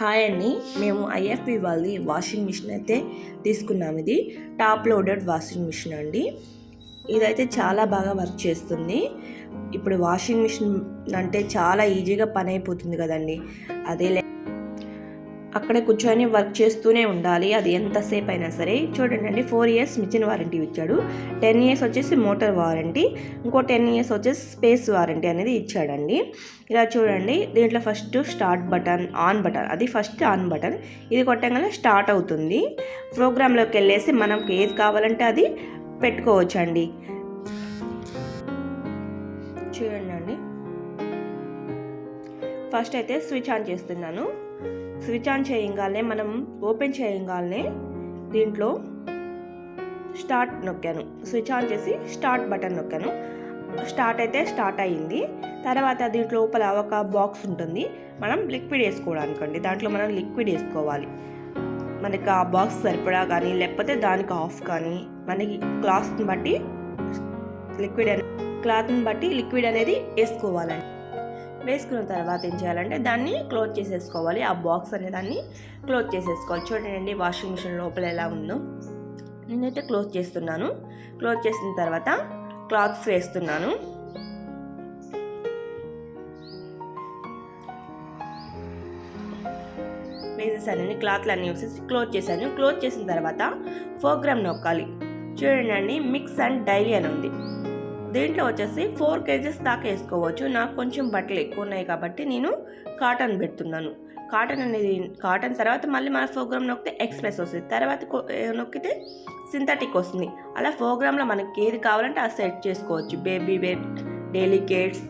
Hi అండి. మేము IFP వాళ్ళది వాషింగ్ మిషన్ అయితే తీసుకున్నాం ఇది. టాప్ లోడెడ్ వాషింగ్ మిషన్ అండి. ఇదైతే చాలా బాగా వర్క్ చేస్తుంది. ఇప్పుడు వాషింగ్ మిషన్ అంటే చాలా ఈజీగా పని అయిపోతుంది కదండి. అదే లే- అక్కడే కూర్చొని వర్క్ చేస్తూనే ఉండాలి. అది ఎంతసేపు అయినా సరే. చూడండి అండి ఫోర్ ఇయర్స్ మిషన్ వారంటీ ఇచ్చాడు. టెన్ ఇయర్స్ వచ్చేసి మోటార్ వారంటీ ఇంకో టెన్ ఇయర్స్ వచ్చేసి స్పేస్ వారంటీ అనేది ఇచ్చాడండి. ఇలా చూడండి దీంట్లో first start button on button అది ఫస్ట్ ఆన్ బటన్ ఇది కొట్టంగానే స్టార్ట్ అవుతుంది. ప్రోగ్రాంలోకి వెళ్ళేసి మనకి ఏది కావాలంటే అది పెట్టుకోవచ్చు అండి చూడండి అండి. ఫస్ట్ అయితే స్విచ్ ఆన్ చేస్తున్నాను. స్విచ్ ఆన్ చేయగానే మనం ఓపెన్ చేయగానే దీంట్లో స్టార్ట్ నొక్కాను. స్విచ్ ఆన్ చేసి స్టార్ట్ బటన్ నొక్కాను. స్టార్ట్ అయితే స్టార్ట్ అయ్యింది తర్వాత దీంట్లో లోపల ఒక బాక్స్ ఉంటుంది. మనం లిక్విడ్ వేసుకోవడానికి అండి దాంట్లో మనం లిక్విడ్ వేసుకోవాలి. మనకి ఆ బాక్స్ సరిపడా కానీ లేకపోతే దానికి ఆఫ్ కానీ మనకి క్లాత్ని బట్టి లిక్విడ్ అనే క్లాత్ని బట్టి లిక్విడ్ అనేది వేసుకోవాలండి. వేసుకున్న తర్వాత ఏం చేయాలంటే దాన్ని క్లోజ్ చేసేసుకోవాలి. ఆ బాక్స్ అనే దాన్ని క్లోజ్ చేసేసుకోవాలి. చూడండి వాషింగ్ మిషన్ లోపల ఎలా ఉందో. నేనైతే క్లోజ్ చేస్తున్నాను. క్లోజ్ చేసిన తర్వాత క్లాత్స్ వేస్తున్నాను. వేసేసాను. క్లాత్లు అన్నీ వేసేసి క్లోజ్ చేశాను. క్లోజ్ చేసిన తర్వాత ప్రోగ్రామ్ నొక్కాలి. చూడండి అండి మిక్స్ అండ్ డైలీ అని ఉంది. దీంట్లో వచ్చేసి ఫోర్ కేజెస్ దాకా వేసుకోవచ్చు. నాకు కొంచెం బట్టలు ఎక్కువ ఉన్నాయి కాబట్టి నేను కాటన్ పెడుతున్నాను. కాటన్ అనేది కాటన్ తర్వాత మళ్ళీ మన ప్రోగ్రామ్ నొక్కితే ఎక్స్ప్రెస్ వస్తుంది. తర్వాత నొక్కితే సింథటిక్ వస్తుంది. అలా ప్రోగ్రాంలో మనకి ఏది కావాలంటే అది సెట్ చేసుకోవచ్చు. బేబీ వేర్ డెలికేట్స్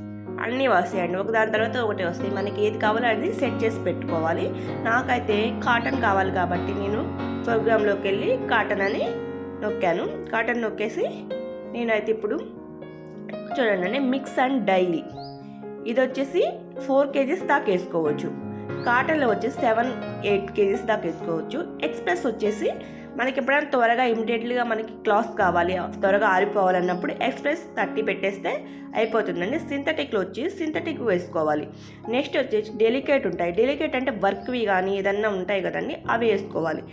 అన్నీ వస్తాయండి. ఒక దాని తర్వాత ఒకటి వస్తాయి. మనకి ఏది కావాలో అది సెట్ చేసి పెట్టుకోవాలి. నాకైతే కాటన్ కావాలి కాబట్టి నేను ప్రోగ్రాంలోకి వెళ్ళి కాటన్ అని నొక్కాను. కాటన్ నొక్కేసి నేనైతే ఇప్పుడు చూడండి మిక్స్ అండ్ డైలీ. ఇది వచ్చేసి ఫోర్ కేజీస్ దాకా వేసుకోవచ్చు. కాటన్లో వచ్చేసి సెవెన్ ఎయిట్ కేజీస్ దాకా వేసుకోవచ్చు. ఎక్స్ప్రెస్ వచ్చేసి మనకి ఎప్పుడైనా త్వరగా ఇమీడియట్లీగా మనకి క్లాత్ కావాలి త్వరగా ఆరిపోవాలన్నప్పుడు ఎక్స్ప్రెస్ థర్టీ పెట్టేస్తే అయిపోతుందండి. సింథటిక్లో వచ్చి సింథటిక్ వేసుకోవాలి. నెక్స్ట్ వచ్చేసి డెలికేట్ ఉంటాయి. డెలికేట్ అంటే వర్క్వి కానీ ఏదన్నా ఉంటాయి కదండి అవి వేసుకోవాలి.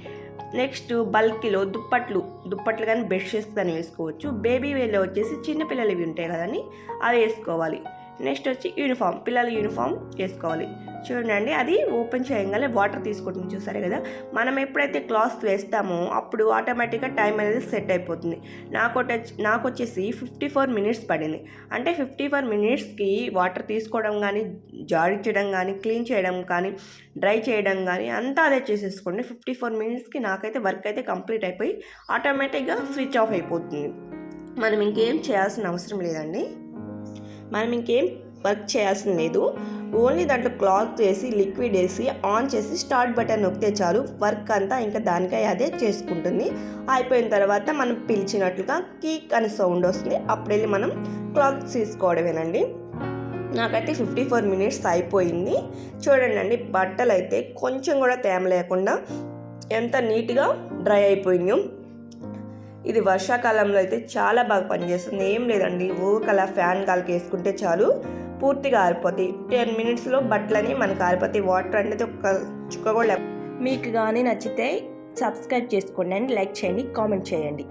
నెక్స్ట్ బల్క్లో దుప్పట్లు దుప్పట్లు కానీ బెడ్షీట్స్ కానీ వేసుకోవచ్చు. బేబీ వేలో వచ్చేసి చిన్నపిల్లలు ఇవి ఉంటాయి కదండి అవి వేసుకోవాలి. నెక్స్ట్ వచ్చి యూనిఫామ్ పిల్లల యూనిఫామ్ వేసుకోవాలి. చూడండి అది ఓపెన్ చేయగానే వాటర్ తీసుకుంటుంది చూసారు కదా. మనం ఎప్పుడైతే క్లాత్ వేస్తామో అప్పుడు ఆటోమేటిక్గా టైం అనేది సెట్ అయిపోతుంది. నాకు వచ్చి- నాకు వచ్చేసి ఫిఫ్టీ ఫోర్ మినిట్స్ పడింది. అంటే ఫిఫ్టీ ఫోర్ మినిట్స్కి వాటర్ తీసుకోవడం కానీ జాడించడం కానీ క్లీన్ చేయడం కానీ డ్రై చేయడం కానీ అంతా అదే చేసేసుకోండి. ఫిఫ్టీ ఫోర్ మినిట్స్కి నాకైతే వర్క్ అయితే కంప్లీట్ అయిపోయి ఆటోమేటిక్గా స్విచ్ ఆఫ్ అయిపోతుంది. మనం ఇంకేం చేయాల్సిన అవసరం లేదండి. మనం ఇంకేం వర్క్ చేయాల్సిన లేదు. ఓన్లీ దాంట్లో క్లాత్ వేసి లిక్విడ్ వేసి ఆన్ చేసి స్టార్ట్ బటన్ నొక్కితే చాలు వర్క్ అంతా ఇంకా దానికై అదే చేసుకుంటుంది. అయిపోయిన తర్వాత మనం పిలిచినట్లుగా కీక్ అనే సౌండ్ వస్తుంది. అప్పుడు వెళ్ళి మనం క్లాత్ తీసుకోవడమేనండి. నాకైతే ఫిఫ్టీ ఫోర్ మినిట్స్ అయిపోయింది. చూడండి అండి బట్టలు అయితే కొంచెం కూడా తేమ లేకుండా ఎంత నీట్గా డ్రై అయిపోయినాయో ఇది వర్షాకాలంలో అయితే చాలా బాగా పనిచేస్తుంది. ఏం లేదండి ఊకలా ఫ్యాన్ గాలికి వేసుకుంటే చాలు పూర్తిగా ఆరిపోతాయి టెన్ మినిట్స్లో బట్టలని మనకు ఆరిపోతాయి వాటర్ అనేది ఒక చుక్క కూడా మీకు కానీ నచ్చితే సబ్స్క్రైబ్ చేసుకోండి అండ్ లైక్ చేయండి కామెంట్ చేయండి.